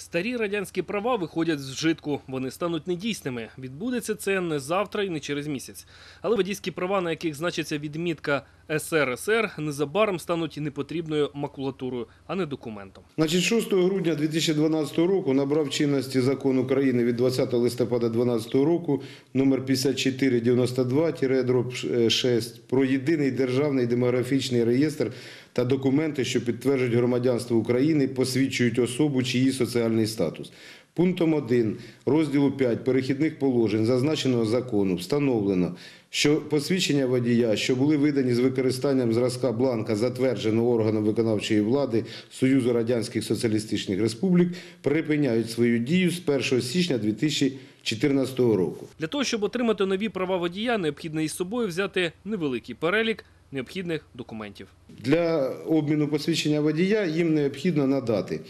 Старі радянські права виходять з вжитку. Вони стануть недійсними. Відбудеться це не завтра і не через місяць. Але водійські права, на яких значиться відмітка СРСР, незабаром стануть непотрібною макулатурою, а не документом. Значить, 6 грудня 2012 року набрав чинності закон України від 20 листопада 2012 року номер 5492-6 про єдиний державний демографічний реєстр та документи, що підтверджують громадянство України, посвідчують особу чи її соціальний статус. Пунктом 1 розділу 5 перехідних положень зазначеного закону встановлено, що посвідчення водія, що були видані з використанням зразка бланка, затвердженого органом виконавчої влади Союзу Радянських Соціалістичних Республік, припиняють свою дію з 1 січня 2014 року. Для того, щоб отримати нові права водія, необхідно із собою взяти невеликий перелік необхідних документів. Для обміну посвідчення водія їм необхідно надати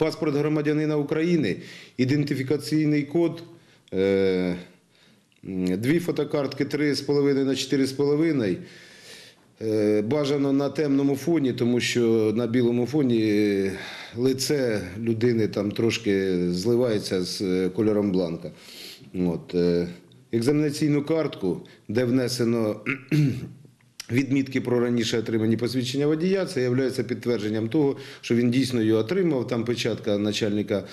паспорт громадянина України, ідентифікаційний код, е, дві фотокартки 3,5 на 4,5. Е, Бажано на темному фоні, тому що на білому фоні е, лице людини там трошки зливається з кольором бланка. От. Екзаменаційну картку, де внесено Відмітки про раніше отримані посвідчення водія це є підтвердженням того, що він дійсно його отримав. Там печатка начальника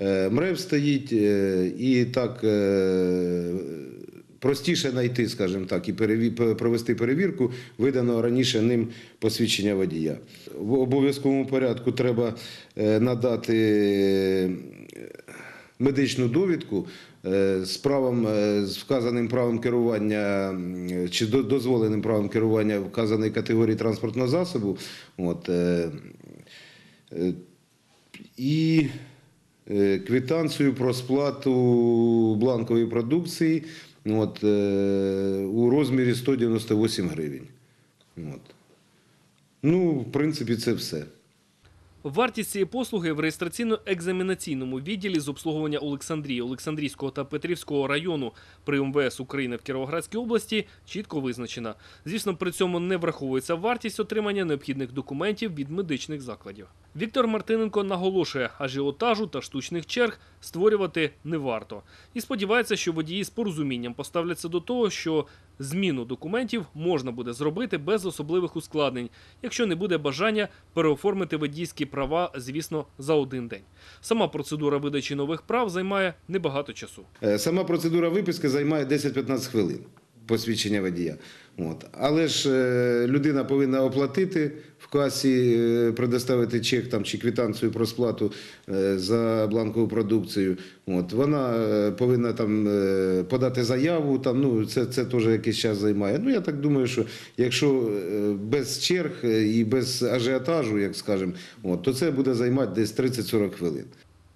е, МРЕВ стоїть, е, і так е, простіше знайти, скажімо так, і провести перевірку виданого раніше ним посвідчення водія. В обов'язковому порядку треба надати медичну довідку е, з правом е, з вказаним правом керування чи дозволеним правом керування вказаної категорії транспортного засобу. От, е, і квитанцію про сплату бланкової продукції от, у розмірі 198 гривень. От. Ну, в принципі, це все. Вартість цієї послуги в реєстраційно-екзаменаційному відділі з обслуговування Олександрії, Олександрійського та Петрівського району при МВС України в Кіровоградській області чітко визначена. Звісно, при цьому не враховується вартість отримання необхідних документів від медичних закладів. Віктор Мартиненко наголошує, ажіотажу та штучних черг створювати не варто. І сподівається, що водії з порозумінням поставляться до того, що зміну документів можна буде зробити без особливих ускладнень, якщо не буде бажання переоформити водійські права, звісно, за один день. Сама процедура видачі нових прав займає небагато часу. Е, Сама процедура виписки займає 10-15 хвилин посвідчення водія. От. Але ж е, людина повинна оплатити в касі, е, предоставити чек там, чи квитанцію про сплату е, за бланкову продукцію. От. Вона повинна там, подати заяву, там, ну, це, це теж якийсь час займає. Ну, я так думаю, що якщо без черг і без ажіотажу, як скажемо, от, то це буде займати десь 30-40 хвилин.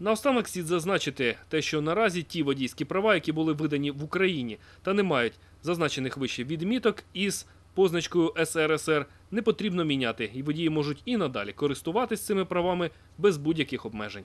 Наостанок слід зазначити те, що наразі ті водійські права, які були видані в Україні та не мають зазначених вище відміток із позначкою СРСР, не потрібно міняти, і водії можуть і надалі користуватись цими правами без будь-яких обмежень.